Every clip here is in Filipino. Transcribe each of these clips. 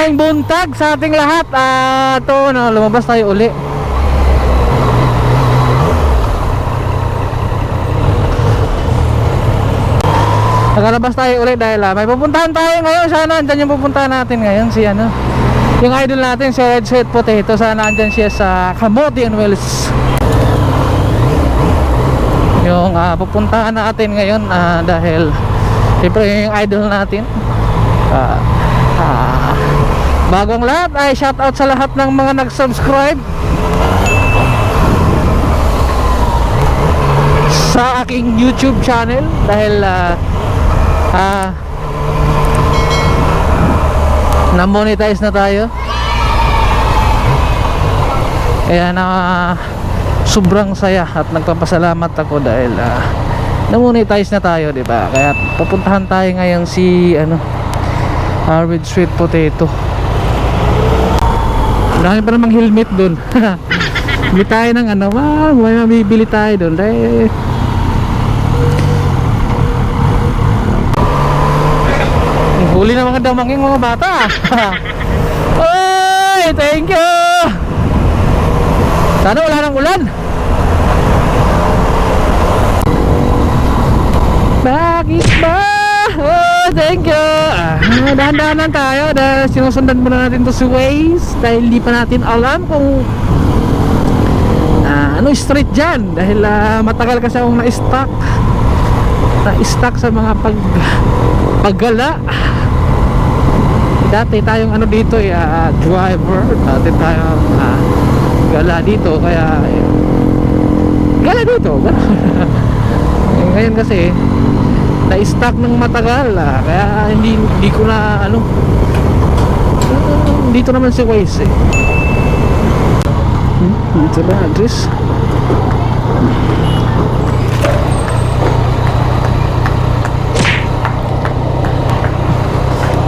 Magandang buntag sa ating lahat. Ah, to no, lumabas tayo uli. Nakalabas tayo uli dahil ah, may pupuntahan tayo ngayon. Sana andyan yung pupuntahan natin ngayon si ano. Yung idol natin si Red Sweet Potato. Sana andyan siya sa Kamote and Wells. Yung ah, pupuntahan natin ngayon ah, dahil siyempre yung idol natin. Ah, ah, bagong lahat ay shout out sa lahat ng mga nag-subscribe. Sa aking YouTube channel dahil ah ah na-monetize na tayo. Kaya na sobrang saya at nagpapasalamat ako dahil ah na-monetize na tayo di ba? Kaya pupuntahan tayo ngayon si ano Harvard Sweet Potato dahil pa namang helmet dun bili tayo ng ano wow, may mabibili tayo dun dahil Huli na mga damanging mga bata. Oy, thank you. Sana wala nang ulan. Bakit ba? Oh, thank you. Ah, dahan-dahanan tayo dahil sinusundan muna natin to si Waze dahil hindi pa natin alam kung ah, ano street dyan dahil ah, matagal kasi akong na-stuck na-stuck sa mga pag paggala dati tayong ano dito eh, ah, driver dati tayong ah, gala dito kaya eh, gala dito gala. eh, ngayon kasi na-stuck ng matagal ah, kaya hindi, hindi ko na ano dito naman si Waze eh hmm, dito ba address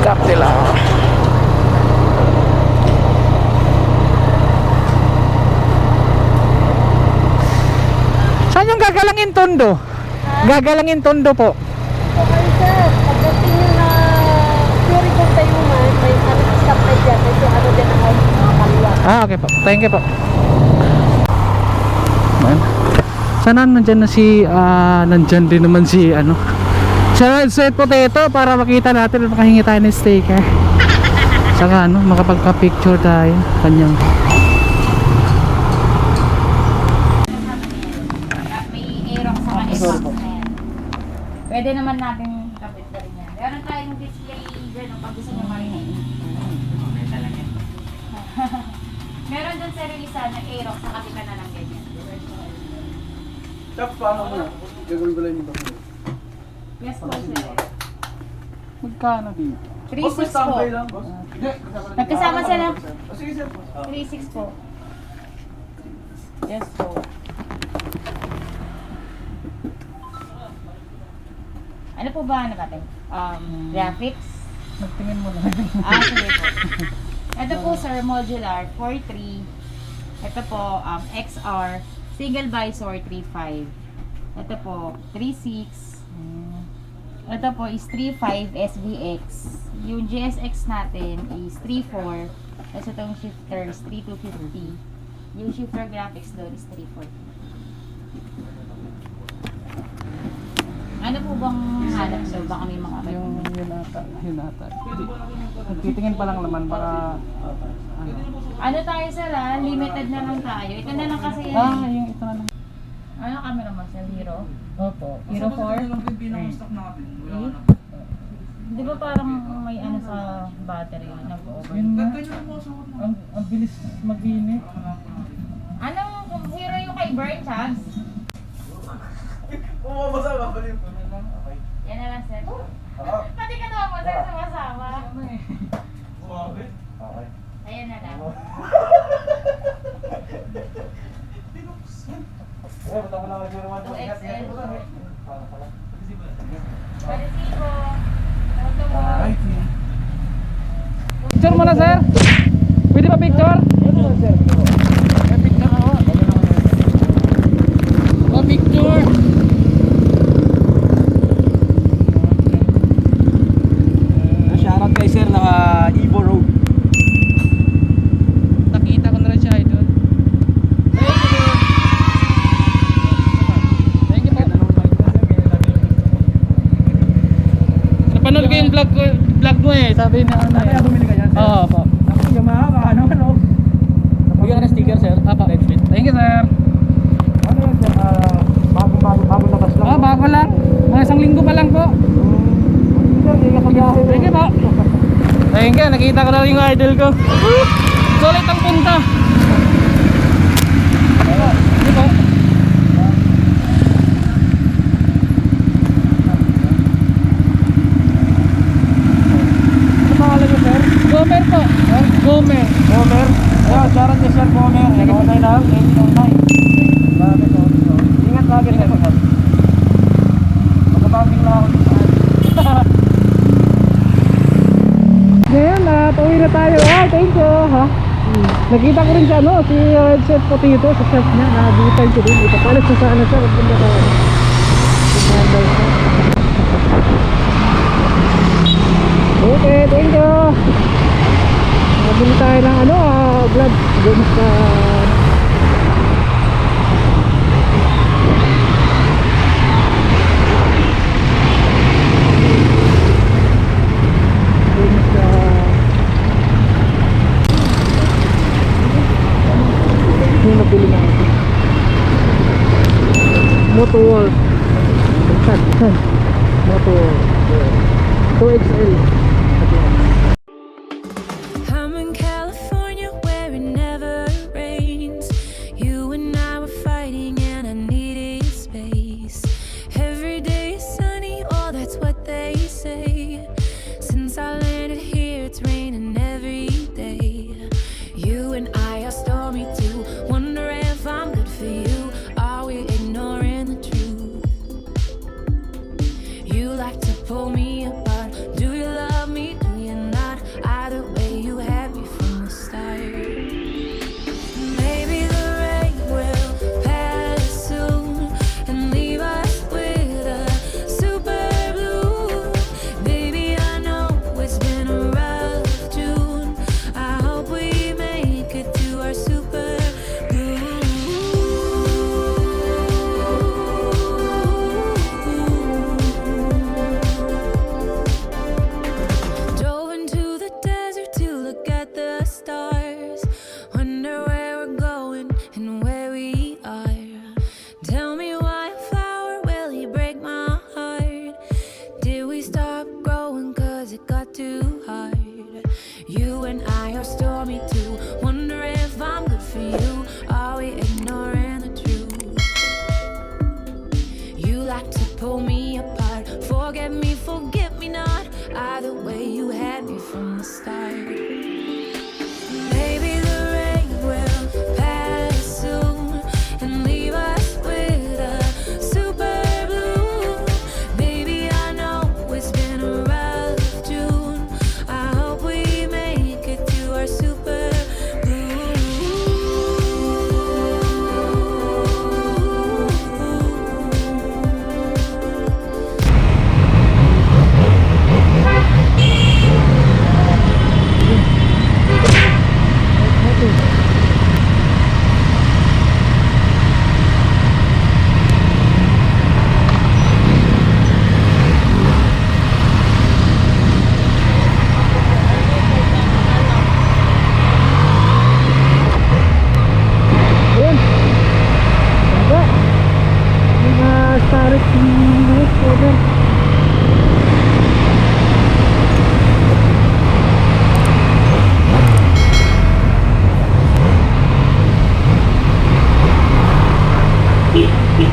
Kaptila. Saan yung gagalangin tondo? Gagalangin tondo po. Okay sir, pagdating nyo na Puri kung tayo man, may ano stop na dyan, medyo ano din ang mga kaliwa. Ah, okay po. Thank you po. Man. Sana nandyan na si, ah, nandyan din naman si, ano, sa sweet potato para makita natin at makahingi tayo ng sticker. Saka ano, makapagpa-picture tayo. Kanyang. may na. Pwede naman natin kapit ka rin yan. Meron tayong display dyan pag gusto nyo marinig. Meron dun sa release na aerox sa kapit ka na lang ganyan. Chap, paano mo? Gagawin ko lang yung bakit. Yes po sir. Magkano dito? 3.6 po. lang, boss. Hindi. Nagkasama sila. Oh, sige, sir. 3.6 po. Yes po. Ano po ba ano natin? Um, Graphics? magtingin mo na. Ah, sige po. Ito po sir, modular 4.3. Ito po, um, XR, single visor 3.5. Ito po, 3.6. Ito po is 3.5 SVX. Yung GSX natin is 3.4. Tapos itong shifter is 3.250. Yung shifter graphics doon is 3.4. Ano po bang hanap sir? Baka may mga yung yun ata, yun ata. Titingin pa lang naman baka ano. Ano tayo sir ah? Limited na lang tayo. Ito na lang kasi yan. Ah, yung ito na lang. Ano camera mo sir? Hero? Opo. Hero 4? lang yung pinaka-stock natin. Wala Eh? na. Di ba parang may ano sa battery? Nag-over? Yun mo. Ang, ang bilis mag-init. Ano? Kung hero yung kay Burn Chance? Na lang. Okay. Yan na lang sir. Pati ka naman mo sir sumasama. Suwabe. Okay. Ayan na lang. Eh, ba't ako lang nag-iwan mo? 2XL. Paano pala? Palisibo. Auto mo. Ay, Picture mo na sir. Pwede ba picture? May picture ako. Pa picture. Shoutout kay sir naka Ibo Road. Vlog ko, vlog mo eh. Sabi na ano Kaya eh. bumili ka yan, sir? Oo po. Ako, Yamaha ka, ano, ano? Bigyan ka ng sticker sir. Apo. Thank you sir. Ano yan, sir? Ah, bagong bago, bagong labas lang. Oh, bago lang. Mga isang linggo pa lang po. Thank you po. Thank you, nakita ko na rin yung idol ko. Sulit ang punta. Thank you po. Ano pangalan niyo, sir? Gomer po. Gomer. Homer. Ayun, shoutout kay Sir Homer. Nag-online lang. 809. Grabe, sorry, sorry. Ingat lagi, sir. Magkabangking lang ako. Ngayon, na pauwi na tayo. Ah, thank you. Ha? Nakita ko rin siya, no? Si Red Chef Potato, sa chef niya. Nakabitay ko din. Ipapalit siya sa ano siya. Pagpunta ka. Sumandal siya. Okay, thank you. Nabili tayo ng ano, ah, gloves. Doon sa...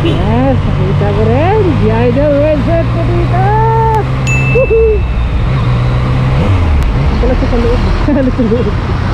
Yes, nakita ko rin. The idol red shirt ko dito. Woohoo! Siya sa loob. Wala sa loob.